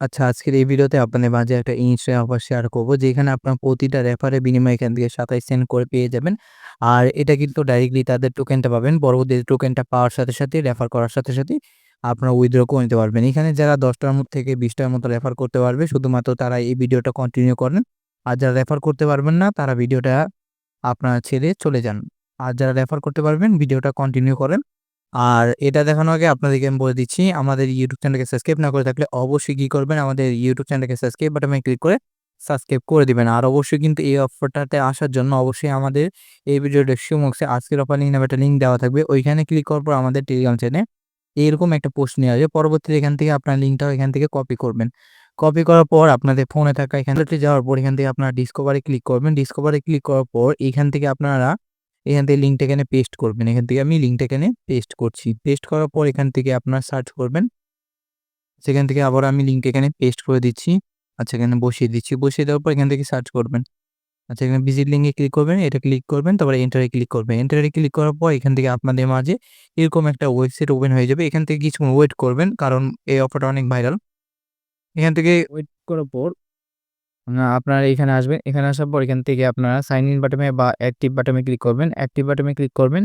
আচ্ছা, আজকের এই ভিডিওতে আপনাদের মাঝে একটা ইনস্ট্যান্ট অফার শেয়ার করব। যেখানে আপনার প্রতিটা রেফারের বিনিময়ে এখান থেকে ২৭ সেন্ট করে পেয়ে যাবেন। আর এটা কিন্তু ডাইরেক্টলি তাদের টোকেনটা পাবেন। পরবর্তীতে টোকেনটা পাওয়ার সাথে, সাথে রেফার করার সাথে, সাথে আপনারা উইথড্র করে নিতে পারবেন। এখানে যারা দশটার মধ্যে থেকে বিশটার মতো রেফার করতে পারবে শুধুমাত্র তারা এই ভিডিওটা কন্টিনিউ করেন। আর যারা রেফার করতে পারবেন না তারা ভিডিওটা আপনারা ছেড়ে চলে যান। আর যারা রেফার করতে পারবেন ভিডিওটা কন্টিনিউ করেন। আর এটা দেখানোর আগে আপনাদেরকে আমি বলে দিচ্ছি, আমাদের ইউটিউব চ্যানেলকে সাবস্ক্রাইব না করে থাকলে অবশ্যই কী করবেন আমাদের ইউটিউব চ্যানেলকে সাবস্ক্রাইব বাটনে ক্লিক করে সাবস্ক্রাইব করে দিবেন। আর অবশ্যই কিন্তু এই অফারটাতে আসার জন্য অবশ্যই আমাদের এই ভিডিও ডেসক্রিপশন বক্সে আজকের অফার লিঙ্ক একটা লিঙ্ক দেওয়া থাকবে। ওইখানে ক্লিক করার পর আমাদের টেলিগ্রাম চ্যানেলে এরকম একটা পোস্ট নিয়ে আসবে। পরবর্তীতে এখান থেকে আপনার লিঙ্কটাও এখান থেকে কপি করবেন। কপি করার পর আপনাদের ফোনে থাকা এখানটাতে যাওয়ার পর এখান থেকে আপনারা ডিসকভারে ক্লিক করবেন। ডিসকভারে ক্লিক করার পর এখান থেকে আপনারা এখান থেকে লিঙ্কটা এখানে পেস্ট করবেন। এখান থেকে আমি লিঙ্কটা এখানে পেস্ট করছি। পেস্ট করার পর এখান থেকে আপনারা সার্চ করবেন। সেখান থেকে আবার আমি লিঙ্ক এখানে পেস্ট করে দিচ্ছি। আচ্ছা এখানে বসিয়ে দিচ্ছি। বসিয়ে দেওয়ার পর এখান থেকে সার্চ করবেন। আচ্ছা এখানে ভিজিট লিঙ্কে ক্লিক করবেন। এটা ক্লিক করবেন, তারপরে এন্টারে ক্লিক করবেন। এন্টারে ক্লিক করার পর এখান থেকে আপনাদের মাঝে এরকম একটা ওয়েবসাইট ওপেন হয়ে যাবে। এখান থেকে কিছুক্ষণ ওয়েট করবেন, কারণ এই অফারটা অনেক ভাইরাল। এখান থেকে ওয়েট করার পর আপনারা এখানে আসবেন। এখানে আসার পর এখান থেকে আপনারা সাইন ইন বাটনে বা অ্যাক্টিভ বাটনে ক্লিক করবেন। অ্যাক্টিভ বাটনে ক্লিক করবেন।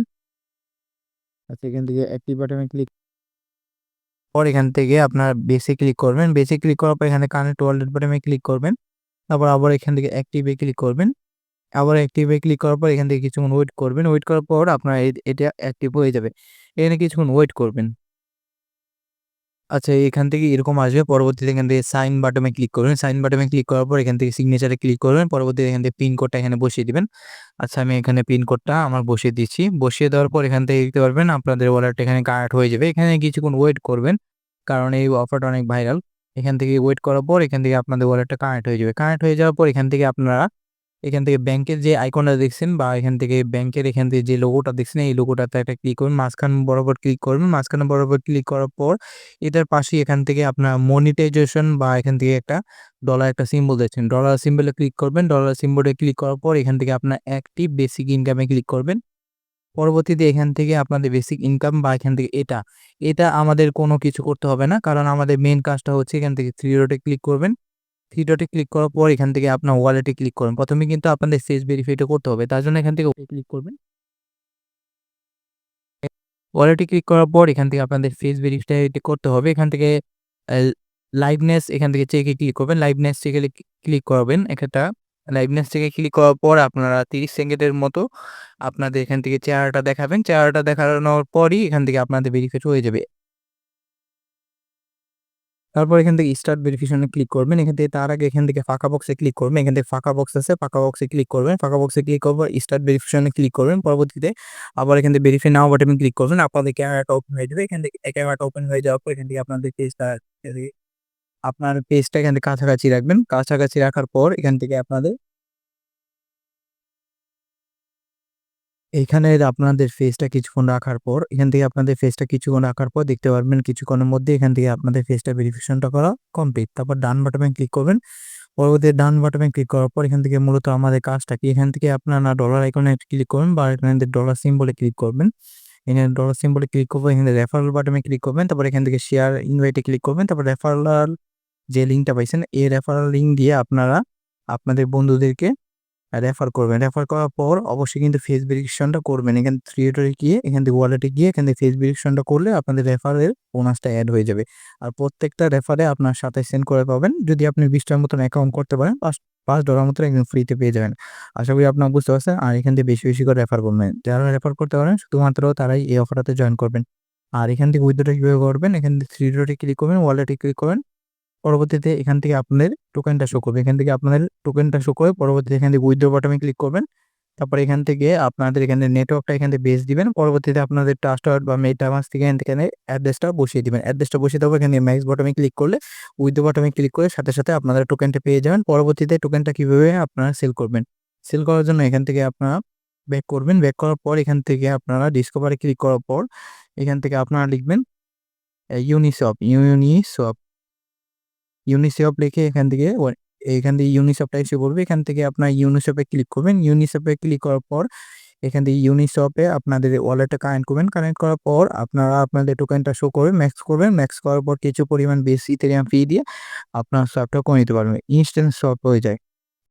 আচ্ছা এখান থেকে অ্যাক্টিভ বাটনে ক্লিক পর এখান থেকে আপনার বেসে ক্লিক করবেন। বেসে ক্লিক করার পর এখানে কানেক্ট ওয়ালেট বাটনে ক্লিক করবেন। তারপর আবার এখান থেকে অ্যাক্টিভে ক্লিক করবেন। আবার অ্যাক্টিভে ক্লিক করার পর এখান থেকে কিছুক্ষণ ওয়েট করবেন। ওয়েট করার পর আপনার এটা অ্যাক্টিভ হয়ে যাবে। এখানে কিছুক্ষণ ওয়েট করবেন। আচ্ছা এখান থেকে এরকম আসবে। পরবর্তীতে এখান থেকে সাইন বাটনে ক্লিক করবেন। সাইন বাটনে ক্লিক করার পর এখান থেকে সিগনেচারে ক্লিক করবেন। পরবর্তীতে এখান থেকে পিন কোডটা এখানে বসিয়ে দিবেন। আচ্ছা আমি এখানে পিন কোডটা আমার বসিয়ে দিচ্ছি। বসিয়ে দেওয়ার পর এখান থেকে দেখতে পারবেন আপনাদের ওয়ালেটটা এখানে কানেক্ট হয়ে যাবে। এখানে কিছুক্ষণ ওয়েট করবেন। কারণ এই অফারটা অনেক ভাইরাল। এখান থেকে ওয়েট করার পর এখান থেকে আপনাদের ওয়ালেটটা কানেক্ট হয়ে যাবে। কানেক্ট হয়ে যাওয়ার পর এখান থেকে আপনারা এখান থেকে ব্যাংকের যে আইকনটা দেখছেন বা এখান থেকে ব্যাংকের এখান থেকে যে লোগোটা দেখছেন এই লোগোটাতে একটা ক্লিক করবেন। মাঝখান বরাবর ক্লিক করবেন। মাঝখানে বরাবর ক্লিক করার পর এটার পাশে এখান থেকে আপনার মনিটাইজেশন বা এখান থেকে একটা ডলার একটা সিম্বল দেখছেন। ডলার সিম্বলে ক্লিক করবেন। ডলার সিম্বলে ক্লিক করার পর এখান থেকে আপনার অ্যাক্টিভ বেসিক ইনকামে ক্লিক করবেন। পরবর্তীতে এখান থেকে আপনাদের বেসিক ইনকাম বা এখান থেকে এটা, এটা আমাদের কোনো কিছু করতে হবে না। কারণ আমাদের মেন কাজটা হচ্ছে এখান থেকে থ্রি রোডে ক্লিক করবেন। থ্রি ডটে ক্লিক করার পর এখান থেকে আপনার ওয়ালেটে ক্লিক করবেন। প্রথমে কিন্তু আপনাদের ফেস ভেরিফাইটা করতে হবে। তার জন্য এখান থেকে ক্লিক করবেন। ওয়ালেটে ক্লিক করার পর এখান থেকে আপনাদের ফেস ভেরিফাইটা করতে হবে। এখান থেকে লাইভনেস এখান থেকে চেকে ক্লিক করবেন। লাইভনেস চেকে ক্লিক করবেন একটা লাইভনেস থেকে ক্লিক করার পর আপনারা ৩০ সেকেন্ডের মতো আপনাদের এখান থেকে চেহারাটা দেখাবেন। চেহারাটা দেখানোর পরই এখান থেকে আপনাদের ভেরিফাইড হয়ে যাবে। তারপর এখান থেকে স্টার্ট ভেরিফিকেশনে ক্লিক করবেন। এখান থেকে তার আগে এখান থেকে ফাঁকা বক্সে ক্লিক করবেন। এখান থেকে ফাঁকা বক্স আছে, ফাঁকা বক্সে ক্লিক করবেন। ফাঁকা বক্সে ক্লিক করার পর স্টার্ট ভেরিফিকেশনে ক্লিক করবেন। পরবর্তীতে আবার এখান থেকে ভেরিফাই নাও বাটনে ক্লিক করবেন। আপনাদের ক্যামেরাটা ওপেন হয়ে যাবে। এখান থেকে ক্যামেরাটা ওপেন হয়ে যাওয়ার পর এখান থেকে আপনাদের পেজটা আপনার পেজটা এখান থেকে কাছাকাছি রাখবেন। কাছাকাছি রাখার পর এখান থেকে আপনাদের এইখানে আপনাদের ফেসটা কিছুক্ষণ রাখার পর, এখান থেকে আপনাদের ফেসটা কিছুক্ষণ রাখার পর দেখতে পারবেন কিছুক্ষণের মধ্যে এখান থেকে আপনাদের ফেসটা ভেরিফিকেশনটা করা কমপ্লিট। তারপর ডান বাটনে ক্লিক করবেন। পরবর্তীতে ডান বাটনে ক্লিক করার পর এখান থেকে মূলত আমাদের কাজটা কি এখান থেকে আপনারা ডলার আইকনে ক্লিক করবেন বা এখানে ডলার সিম্বলে ক্লিক করবেন। এখানে ডলার সিম্বলে ক্লিক করব, এখানে রেফারেল বাটনে ক্লিক করবেন। তারপর এখান থেকে শেয়ার ইনভাইটে ক্লিক করবেন। তারপর রেফারেল যে লিঙ্কটা পাইছেন, এই রেফারেল লিঙ্ক দিয়ে আপনারা আপনাদের বন্ধুদেরকে রেফার করবেন। রেফার করার পর অবশ্যই কিন্তু ফেস ভেরিফিকেশনটা করবেন। এখানে থ্রিয়েটারে গিয়ে এখান থেকে ওয়ালেটে গিয়ে এখান থেকে ফেস ভেরিফিকেশনটা করলে আপনাদের রেফারের বোনাসটা অ্যাড হয়ে যাবে। আর প্রত্যেকটা রেফারে আপনার সাথে সেন্ড করে পাবেন। যদি আপনি বিশটার মতন অ্যাকাউন্ট করতে পারেন পাঁচ পাঁচ ডলার মতন একদম ফ্রিতে পেয়ে যাবেন। আশা করি আপনারা বুঝতে পারছেন। আর এখান থেকে বেশি, বেশি করে রেফার করবেন। যারা রেফার করতে পারেন শুধুমাত্র তারাই এই অফারটাতে জয়েন করবেন। আর এখান থেকে উইথড্রটা কীভাবে করবেন এখান থেকে থ্রি ডটে ক্লিক করবেন, ওয়ালেটে ক্লিক করবেন। পরবর্তীতে এখান থেকে আপনাদের টোকেনটা শো করবে। এখান থেকে আপনাদের টোকেনটা শো করে পরবর্তীতে এখান থেকে উইথড্র বাটনে ক্লিক করবেন। তারপর এখান থেকে আপনাদের এখানে নেটওয়ার্কটা এখান থেকে বেস দিবেন। পরবর্তীতে আপনাদের ট্রাস্টওয়ার্ড বা মেটামাস্ক থেকে এখান থেকে অ্যাড্রেসটা বসিয়ে দিবেন। অ্যাড্রেসটা বসিয়ে দেওয়ার এখানে ম্যাক্স বটমে ক্লিক করলে উইথড্র বাটনে ক্লিক করে সাথে, সাথে আপনারা টোকেনটা পেয়ে যাবেন। পরবর্তীতে টোকেনটা কীভাবে আপনারা সেল করবেন। সেল করার জন্য এখান থেকে আপনারা ব্যাক করবেন। ব্যাক করার পর এখান থেকে আপনারা ডিসকভারে ক্লিক করার পর এখান থেকে আপনারা লিখবেন ইউনিসপ, ইউনিসপ ইউনিসেফ লিখে এখান থেকে এখান থেকে ইউনিসেফটা এসে পড়বে এখান থেকে আপনার ইউনিসেফে ক্লিক করবেন। ইউনিসেফে ক্লিক করার পর এখান থেকে ইউনিসপে আপনাদের ওয়ালেটে কানেক্ট করবেন। কানেক্ট করার পর আপনারা আপনাদের টোকেনটা শো করবেন ম্যাক্স করবেন। ম্যাক্স করার পর কিছু পরিমাণ বেশি ইথেরিয়াম ফি দিয়ে আপনার শপটা করে নিতে পারবেন। ইনস্ট্যান্ট সফট হয়ে যায়।